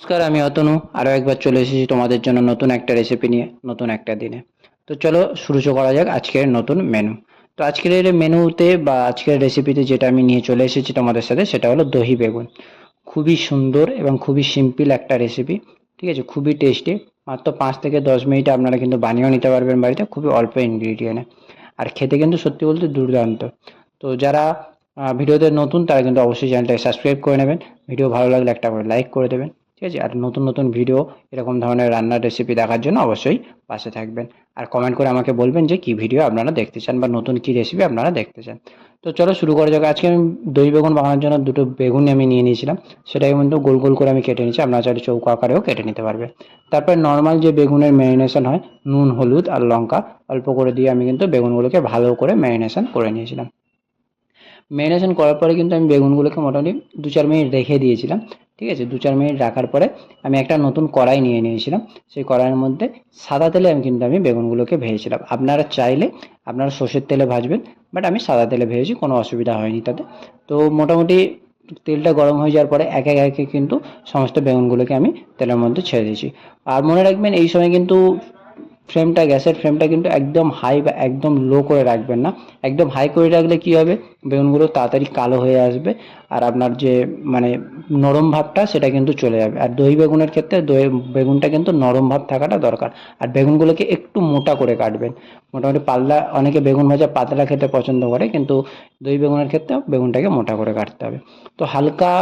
নমস্কার, আমি অতনু। আরও একবার চলে এসেছি তোমাদের জন্য নতুন একটা রেসিপি নিয়ে, নতুন একটা দিনে। তো চলো, শুরু করা যাক আজকের নতুন মেনু তো আজকের এই মেনুতে বা আজকের রেসিপিতে যেটা আমি নিয়ে চলে এসেছি তোমাদের সাথে, সেটা হলো দহি বেগুন। খুবই সুন্দর এবং খুবই সিম্পল একটা রেসিপি ঠিক আছে? খুবই টেস্টি মাত্র পাঁচ থেকে দশ মিনিটে আপনারা কিন্তু বানিয়েও নিতে পারবেন বাড়িতে, খুবই অল্প ইনগ্রিডিয়েন্টে আর খেতে কিন্তু সত্যি বলতে দুর্দান্ত। তো যারা ভিডিওতে নতুন, তারা কিন্তু অবশ্যই চ্যানেলটাকে সাবস্ক্রাইব করে নেবেন। ভিডিও ভালো লাগলে একটা করে লাইক করে দেবেন। ঠিক আছে? আর নতুন নতুন ভিডিও এরকম ধরনের রান্নার রেসিপি দেখার জন্য অবশ্যই পাশে থাকবেন। আর কমেন্ট করে আমাকে বলবেন যে কি ভিডিও আপনারা দেখতে চান বা নতুন কি রেসিপি আপনারা দেখতে চান। তো চলো শুরু করা যাক। আজকে আমি দই বেগুন বানানোর জন্য দুটো বেগুন আমি নিয়ে নিয়েছিলাম। সেটাকে কিন্তু গোল গোল করে আমি কেটে নিয়েছি আপনারা চাইলে চৌকো আকারেও কেটে নিতে পারবে। তারপর নর্মাল যে বেগুনের ম্যারিনেশন হয়, নুন, হলুদ আর লঙ্কা অল্প করে দিয়ে আমি কিন্তু বেগুনগুলোকে ভালো করে ম্যারিনেশন করে নিয়েছিলাম। ম্যারিনেশন করার পরে কিন্তু আমি বেগুনগুলোকে মোটামুটি দু চার মিনিট রেখে দিয়েছিলাম, ঠিক আছে? দু চার মিনিট রাখার পরে আমি একটা নতুন কড়াই নিয়ে নিয়েছিলাম। সেই কড়াইয়ের মধ্যে সাদা তেলে আমি কিন্তু আমি বেগুনগুলোকে ভেজেছিলাম। আপনারা চাইলে আপনারা সর্ষের তেলে ভাজবেন, বাট আমি সাদা তেলে ভেজেছি, কোনো অসুবিধা হয়নি তাতে। তো মোটামুটি তেলটা গরম হয়ে যাওয়ার পরে এক এক একে কিন্তু সমস্ত বেগুনগুলোকে আমি তেলের মধ্যে ছেড়ে দিয়েছি। আর মনে রাখবেন এই সময় কিন্তু ফ্লেমটা গ্যাসের ফ্লেমটা কিন্তু একদম হাই বা একদম লো করে রাখবেন না। একদম হাই করে রাখলে কি হবে? বেগুনগুলো তাড়াতাড়ি কালো হয়ে আসবে আর আপনার যে মানে নরম ভাবটা সেটা কিন্তু চলে যাবে। আর দই বেগুনের ক্ষেত্রে দই, বেগুনটা কিন্তু নরম ভাব থাকাটা দরকার। আর বেগুনগুলোকে একটু মোটা করে কাটবেন। মোটামুটি পাতলা, অনেকে বেগুন ভাজা পাতলা খেতে পছন্দ করে, কিন্তু দই বেগুনের ক্ষেত্রে বেগুনটাকে মোটা করে কাটতে হবে। তো হালকা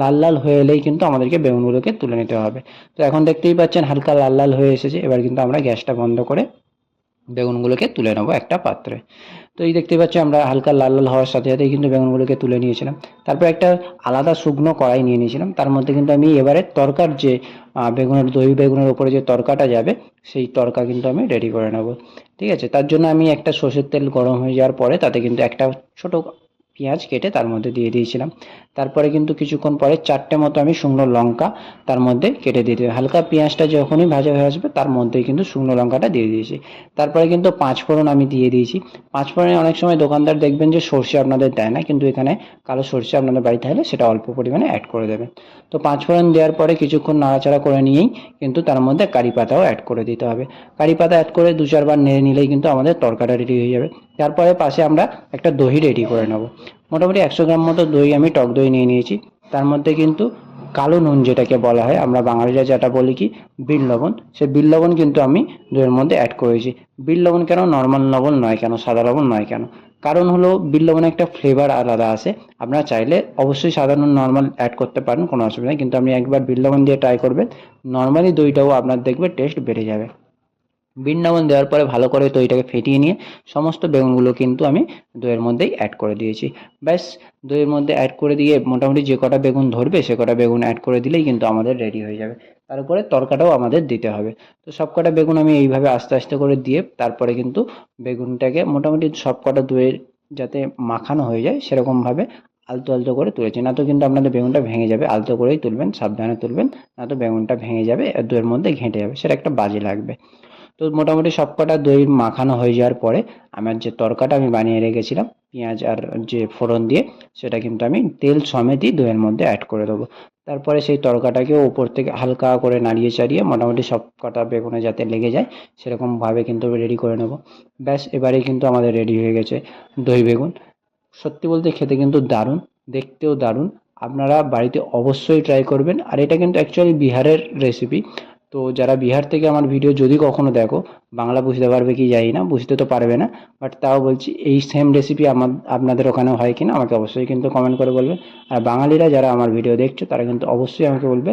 লাল লাল হয়ে এলেই কিন্তু আমাদেরকে বেগুনগুলোকে তুলে নিতে হবে। তো এখন দেখতেই পাচ্ছেন হালকা লাল লাল হয়ে এসেছে। এবার কিন্তু আমরা গ্যাসটা বন্ধ করে বেগুনগুলোকে তুলে নেব একটা পাত্রে। তো এই দেখতে পাচ্ছি আমরা হালকা লাল লাল হওয়ার সাথে সাথেই কিন্তু বেগুনগুলোকে তুলে নিয়েছিলাম। তারপর একটা আলাদা শুকনো কড়াই নিয়ে নিয়েছিলাম। তার মধ্যে কিন্তু আমি এবারে তরকার যে বেগুনের, দই বেগুনের উপরে যে তরকাটা যাবে, সেই তরকা কিন্তু আমি রেডি করে নেব। ঠিক আছে? তার জন্য আমি একটা সর্ষের তেল গরম হয়ে যাওয়ার পরে তাতে কিন্তু একটা ছোট পেঁয়াজ কেটে তার মধ্যে দিয়ে দিয়েছিলাম। তারপরে কিন্তু কিছুক্ষণ পরে চারটে মতো আমি শুকনো লঙ্কা তার মধ্যে কেটে দিয়ে দিই হালকা পেঁয়াজটা যখনই ভাজা হয়ে আসবে তার মধ্যেই কিন্তু শুকনো লঙ্কাটা দিয়ে দিয়েছি। তারপরে কিন্তু পাঁচ ফোড়ন আমি দিয়ে দিয়েছি। পাঁচ ফোড়নে অনেক সময় দোকানদার দেখবেন যে সর্ষে আপনাদের দেয় না, কিন্তু এখানে কালো সর্ষে আপনাদের বাড়িতে হলে সেটা অল্প পরিমাণে অ্যাড করে দেবেন তো পাঁচ ফোড়ন দেওয়ার পরে কিছুক্ষণ নাড়াচাড়া করে নিয়েই কিন্তু তার মধ্যে কারি পাতাও অ্যাড করে দিতে হবে। কারি পাতা অ্যাড করে দু চারবার নেড়ে নিলেই কিন্তু আমাদের তরকাটা রেডি হয়ে যাবে। তারপরে পাশে আমরা একটা দহি রেডি করে নেব। মোটামুটি একশো গ্রাম মতো দই আমি টক দই নিয়ে নিয়েছি। তার মধ্যে কিন্তু কালো নুন যেটাকে বলা হয়, আমরা বাঙালিরা যেটা বলি কি, বিল লবণ। সে বিল লবণ কিন্তু আমি দইয়ের মধ্যে অ্যাড করেছি। বিল লবণ কেন? নর্মাল লবণ নয় কেন? সাদা লবণ নয় কেন? কারণ হলো বিল লবণে একটা ফ্লেভার আলাদা আসে আপনারা চাইলে অবশ্যই সাধারণ নর্মাল অ্যাড করতে পারেন, কোনো অসুবিধা নেই। কিন্তু আপনি একবার বিল লবণ দিয়ে ট্রাই করবেন নর্মালি দইটাও আপনার দেখবে টেস্ট বেড়ে যাবে। বৃন্দাবন দেওয়ার পরে ভালো করে দইটাকে ফেটিয়ে নিয়ে সমস্ত বেগুনগুলো কিন্তু আমি দইয়ের মধ্যেই অ্যাড করে দিয়েছি। ব্যাস, দইয়ের মধ্যে অ্যাড করে দিয়ে মোটামুটি যে কটা বেগুন ধরবে সে কটা বেগুন অ্যাড করে দিলেই কিন্তু আমাদের রেডি হয়ে যাবে। তারপরে তরকাটাও আমাদের দিতে হবে। তো সব কটা বেগুন আমি এইভাবে আস্তে আস্তে করে দিয়ে তারপরে কিন্তু বেগুনটাকে মোটামুটি সব কটা দইয়ের যাতে মাখানো হয়ে যায় সেরকমভাবে আলতো আলতো করে তুলেছি। না তো কিন্তু আপনাদের বেগুনটা ভেঙে যাবে, আলতো করেই তুলবেন, সাবধানে তুলবেন, না তো বেগুনটা ভেঙে যাবে আর দইয়ের মধ্যে ঘেঁটে যাবে, সেটা একটা বাজে লাগবে। তো মোটামুটি সবকটা দই মাখানো হয়ে যাওয়ার পরে আমার যে তরকাটা আমি বানিয়ে রেখেছিলাম, পেঁয়াজ আর যে ফোড়ন দিয়ে, সেটা কিন্তু আমি তেল সমেতই দইয়ের মধ্যে অ্যাড করে দেবো। তারপরে সেই তরকাটাকে ওপর থেকে হালকা করে নাড়িয়ে চাড়িয়ে মোটামুটি সব কটা বেগুনে যাতে লেগে যায় সেরকমভাবে কিন্তু রেডি করে নেব। ব্যাস এবারেই কিন্তু আমাদের রেডি হয়ে গেছে দই বেগুন। সত্যি বলতে খেতে কিন্তু দারুণ, দেখতেও দারুণ। আপনারা বাড়িতে অবশ্যই ট্রাই করবেন। আর এটা কিন্তু অ্যাকচুয়ালি বিহারের রেসিপি তো যারা বিহার থেকে আমার ভিডিও যদি কখনো দেখো, বাংলা বুঝতে পারবে কি জানি না, বুঝতে তো পারবে না বাট তাও বলছি এই সেম রেসিপি আমার, আপনাদের ওখানে হয় কিনা আমাকে অবশ্যই কিন্তু কমেন্ট করে বলবে। আর বাঙালিরা যারা আমার ভিডিও দেখছ, তারা কিন্তু অবশ্যই আমাকে বলবে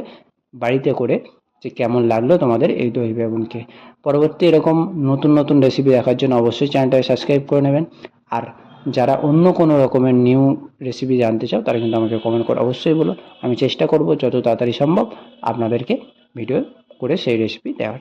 বাড়িতে করে যে কেমন লাগল তোমাদের এই দই বেগুনকে। পরবর্তী এরকম নতুন নতুন রেসিপি দেখার জন্য অবশ্যই চ্যানেলটাকে সাবস্ক্রাইব করে নেবেন। আর যারা অন্য কোনো রকমের নিউ রেসিপি জানতে চাও, তারা কিন্তু আমাকে কমেন্ট করে অবশ্যই বলো। আমি চেষ্টা করব যত তাড়াতাড়ি সম্ভব আপনাদেরকে ভিডিও করে সেই রেসিপি দেওয়ার